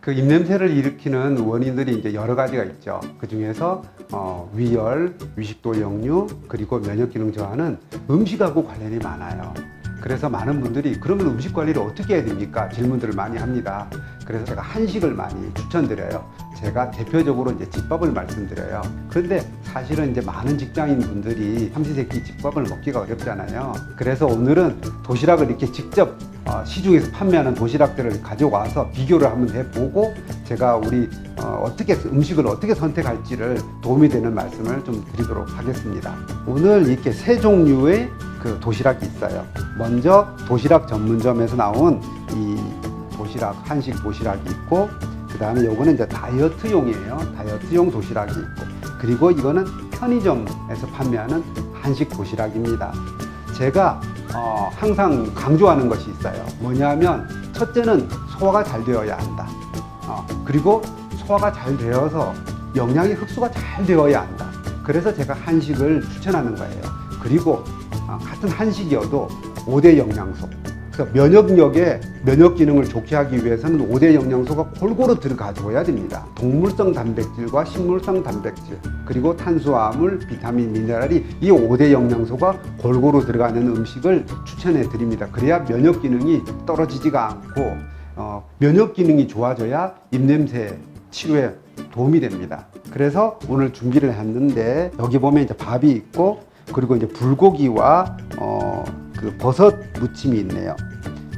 그 입냄새를 일으키는 원인들이 이제 여러 가지가 있죠. 그 중에서 어, 위열, 위식도 역류, 그리고 면역 기능 저하는 음식하고 관련이 많아요. 그래서 많은 분들이 그러면 음식 관리를 어떻게 해야 됩니까? 질문들을 많이 합니다. 그래서 제가 한식을 많이 추천드려요. 제가 대표적으로 이제 집밥을 말씀드려요. 그런데 사실은 이제 많은 직장인 분들이 삼시세끼 집밥을 먹기가 어렵잖아요. 그래서 오늘은 도시락을 이렇게 직접 어, 시중에서 판매하는 도시락들을 가져와서 비교를 한번 해보고 제가 우리 어, 어떻게 음식을 어떻게 선택할지를 도움이 되는 말씀을 좀 드리도록 하겠습니다. 오늘 이렇게 세 종류의 그 도시락이 있어요. 먼저 도시락 전문점에서 나온 이 도시락 한식 도시락이 있고 그 다음에 요거는 이제 다이어트용이에요. 다이어트용 도시락이 있고 그리고 이거는 편의점에서 판매하는 한식 도시락입니다. 제가 어, 항상 강조하는 것이 있어요. 뭐냐면 첫째는 소화가 잘 되어야 한다. 어, 그리고 소화가 잘 되어서 영양이 흡수가 잘 되어야 한다. 그래서 제가 한식을 추천하는 거예요. 그리고 어, 같은 한식이어도 5대 영양소. 그래서 면역력에 면역 기능을 좋게 하기 위해서는 5대 영양소가 골고루 들어가줘야 됩니다. 동물성 단백질과 식물성 단백질, 그리고 탄수화물, 비타민, 미네랄이 이 5대 영양소가 골고루 들어가는 음식을 추천해 드립니다. 그래야 면역 기능이 떨어지지가 않고 어, 면역 기능이 좋아져야 입냄새 치료에 도움이 됩니다. 그래서 오늘 준비를 했는데 여기 보면 이제 밥이 있고 그리고 이제 불고기와 어, 그 버섯 무침이 있네요.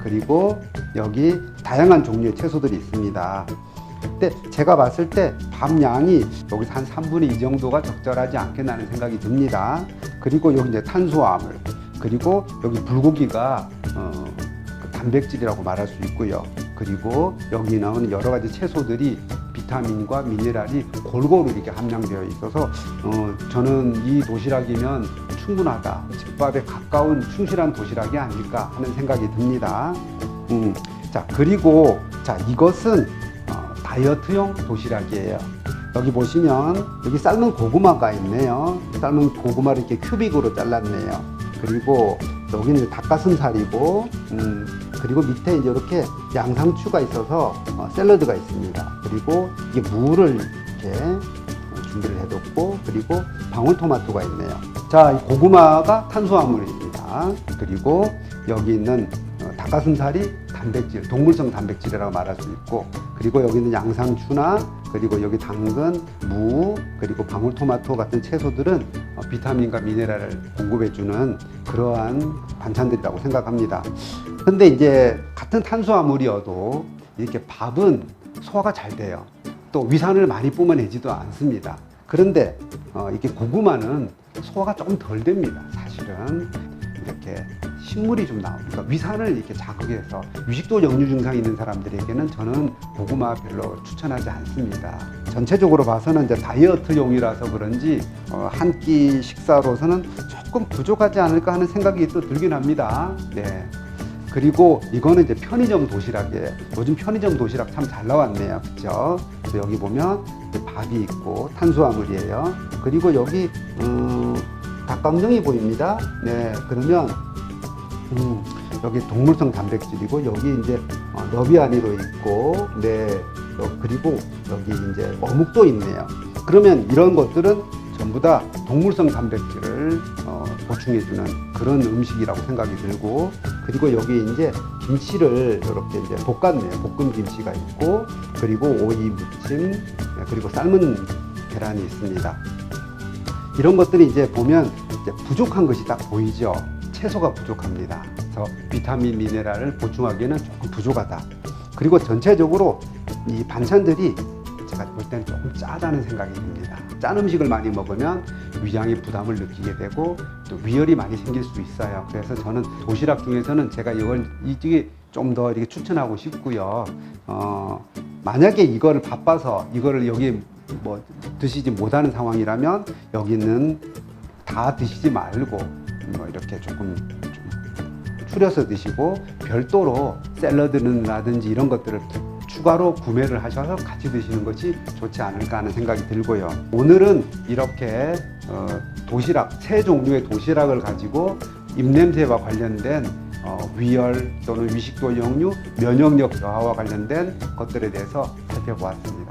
그리고 여기 다양한 종류의 채소들이 있습니다. 근데 제가 봤을 때 밥 양이 여기서 한 3분의 2 정도가 적절하지 않겠나는 생각이 듭니다. 그리고 여기 이제 탄수화물, 그리고 여기 불고기가 어, 그 단백질이라고 말할 수 있고요. 그리고 여기 나오는 여러 가지 채소들이 비타민과 미네랄이 골고루 이렇게 함량되어 있어서 어, 저는 이 도시락이면 충분하다. 집밥에 가까운 충실한 도시락이 아닐까 하는 생각이 듭니다. 음, 자 그리고 자 이것은 어, 다이어트용 도시락이에요. 여기 보시면 여기 삶은 고구마가 있네요. 삶은 고구마를 이렇게 큐빅으로 잘랐네요. 그리고 여기는 닭가슴살이고, 음, 그리고 밑에 이제 이렇게 양상추가 있어서 어, 샐러드가 있습니다. 그리고 이게 무를 이렇게 어, 준비를 해뒀고, 그리고 방울토마토가 있네요. 자, 이 고구마가 탄수화물입니다. 그리고 여기 있는 어, 닭가슴살이 단백질, 동물성 단백질이라고 말할 수 있고, 그리고 여기는 양상추나 그리고 여기 당근, 무, 그리고 방울토마토 같은 채소들은 어, 비타민과 미네랄을 공급해주는 그러한 반찬들이라고 생각합니다. 근데 이제 같은 탄수화물이어도 이렇게 밥은 소화가 잘 돼요. 또 위산을 많이 뿜어내지도 않습니다. 그런데 어, 이렇게 고구마는 소화가 조금 덜 됩니다. 사실은 이렇게 식물이 좀 나오니까 위산을 이렇게 자극해서 위식도 역류 증상이 있는 사람들에게는 저는 고구마 별로 추천하지 않습니다. 전체적으로 봐서는 이제 다이어트용이라서 그런지 어, 한끼 식사로서는 조금 부족하지 않을까 하는 생각이 또 들긴 합니다. 네. 그리고 이거는 이제 편의점 도시락이에요. 요즘 편의점 도시락 참 잘 나왔네요. 그죠? 여기 보면 밥이 있고 탄수화물이에요. 그리고 여기, 음, 닭강정이 보입니다. 네. 그러면, 음, 여기 동물성 단백질이고, 여기 이제 어, 너비아니로 있고, 네. 여- 그리고 여기 이제 어묵도 있네요. 그러면 이런 것들은 전부 다 동물성 단백질을 어, 보충해주는 그런 음식이라고 생각이 들고 그리고 여기 이제 김치를 이렇게 이제 볶았네요. 볶음 김치가 있고 그리고 오이 무침 네, 그리고 삶은 계란이 있습니다. 이런 것들이 이제 보면 이제 부족한 것이 딱 보이죠. 채소가 부족합니다. 그래서 비타민, 미네랄을 보충하기에는 조금 부족하다. 그리고 전체적으로 이 반찬들이 제가 볼 때는 조금 짜다는 생각이 듭니다. 짠 음식을 많이 먹으면 위장에 부담을 느끼게 되고 또 위열이 많이 생길 수 있어요. 그래서 저는 도시락 중에서는 제가 이걸 이쪽에 좀 더 이렇게 추천하고 싶고요. 어, 만약에 이거를 바빠서 이거를 여기 뭐 드시지 못하는 상황이라면 여기는 다 드시지 말고 뭐 이렇게 조금 좀 추려서 드시고 별도로 샐러드라든지 이런 것들을 추가로 구매를 하셔서 같이 드시는 것이 좋지 않을까 하는 생각이 들고요. 오늘은 이렇게 어, 도시락 세 종류의 도시락을 가지고 입냄새와 관련된 어, 위열 또는 위식도 역류, 면역력 저하와 관련된 것들에 대해서 살펴보았습니다.